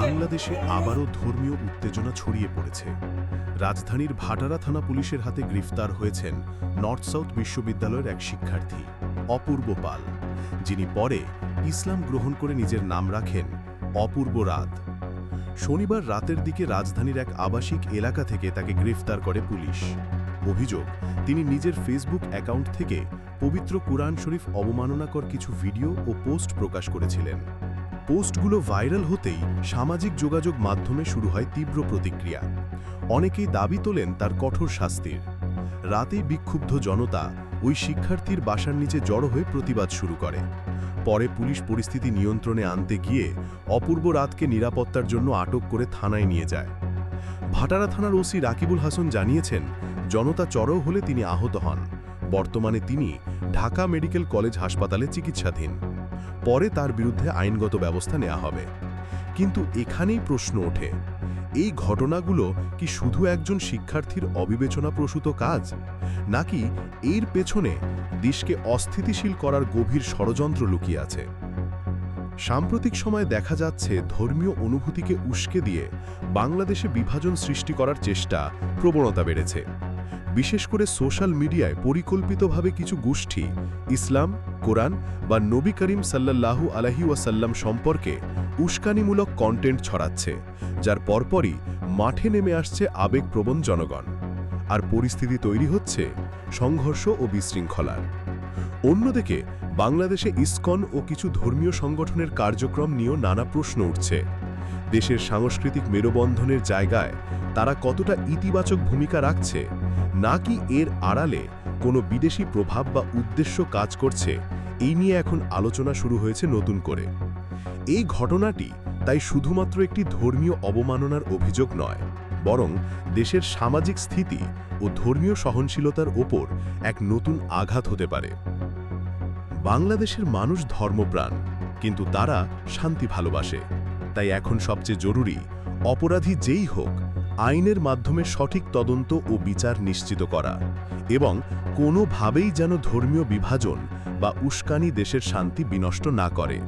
বাংলাদেশে আবারও ধর্মীয় উত্তেজনা ছড়িয়ে পড়েছে। রাজধানীর ভাটারা থানা পুলিশের হাতে গ্রেফতার হয়েছেন নর্থ সাউথ বিশ্ববিদ্যালয়ের এক শিক্ষার্থী, অপূর্ব পাল, যিনি পরে ইসলাম গ্রহণ করে নিজের নাম রাখেন অপূর্ব রাত। শনিবার রাতের দিকে রাজধানীর এক আবাসিক এলাকা থেকে তাকে গ্রেফতার করে পুলিশ। অভিযোগ, তিনি নিজের ফেসবুক অ্যাকাউন্ট থেকে পবিত্র কুরআন শরীফ অবমাননাকর কিছু ভিডিও ও পোস্ট প্রকাশ করেছিলেন। পোস্টগুলো ভাইরাল হতেই সামাজিক যোগাযোগ মাধ্যমে শুরু হয় তীব্র প্রতিক্রিয়া। অনেকেই দাবি তোলেন তার কঠোর শাস্তির। রাতেই বিক্ষুব্ধ জনতা ওই শিক্ষার্থীর বাসার নিচে জড়ো হয়ে প্রতিবাদ শুরু করে। পরে পুলিশ পরিস্থিতি নিয়ন্ত্রণে আনতে গিয়ে অপূর্ব রাতকে নিরাপত্তার জন্য আটক করে থানায় নিয়ে যায়। ভাটারা থানার ওসি রাকিবুল হাসান জানিয়েছেন, জনতা চড়ো হলে তিনি আহত হন। বর্তমানে তিনি ঢাকা মেডিকেল কলেজ হাসপাতালে চিকিৎসাধীন। পরে তার বিরুদ্ধে আইনগত ব্যবস্থা নেওয়া হবে। কিন্তু এখানেই প্রশ্ন ওঠে, এই ঘটনাগুলো কি শুধু একজন শিক্ষার্থীর অবিবেচনাপ্রসূত কাজ? নাকি এর পেছনে দেশকে অস্থিতিশীল করার গভীর ষড়যন্ত্র লুকিয়ে আছে? সাম্প্রতিক সময়ে দেখা যাচ্ছে ধর্মীয় অনুভূতিকে উস্কে দিয়ে বাংলাদেশে বিভাজন সৃষ্টি করার চেষ্টা প্রবণতা বেড়েছে। বিশেষ করে সোশ্যাল মিডিয়ায় পরিকল্পিতভাবে কিছু গোষ্ঠী, ইসলাম, কোরআন বা নবী করিম সাল্লাল্লাহু আলহি ওয়াসাল্লাম সম্পর্কে উস্কানিমূলক কন্টেন্ট ছড়াচ্ছে, যার পরপরই মাঠে নেমে আসছে আবেগপ্রবণ জনগণ। আর পরিস্থিতি তৈরি হচ্ছে সংঘর্ষ ও বিশৃঙ্খলার। অন্যদিকে বাংলাদেশে ইসকন ও কিছু ধর্মীয় সংগঠনের কার্যক্রম নিয়েও নানা প্রশ্ন উঠছে। দেশের সাংস্কৃতিক মেরুবন্ধনের জায়গায় তারা কতটা ইতিবাচক ভূমিকা রাখছে, নাকি এর আড়ালে কোনো বিদেশি প্রভাব বা উদ্দেশ্য কাজ করছে, এই নিয়ে এখন আলোচনা শুরু হয়েছে নতুন করে। এই ঘটনাটি তাই শুধুমাত্র একটি ধর্মীয় অবমাননার অভিযোগ নয়, বরং দেশের সামাজিক স্থিতি ও ধর্মীয় সহনশীলতার ওপর এক নতুন আঘাত হতে পারে। বাংলাদেশের মানুষ ধর্মপ্রাণ, কিন্তু তারা শান্তি ভালোবাসে। তাই এখন সবচেয়ে জরুরি, অপরাধী যেই হোক, আইনের মাধ্যমে সঠিক তদন্ত ও বিচার নিশ্চিত করা এবং কোনোভাবেই যেন ধর্মীয় বিভাজন বা উস্কানি দেশের শান্তি বিনষ্ট না করে।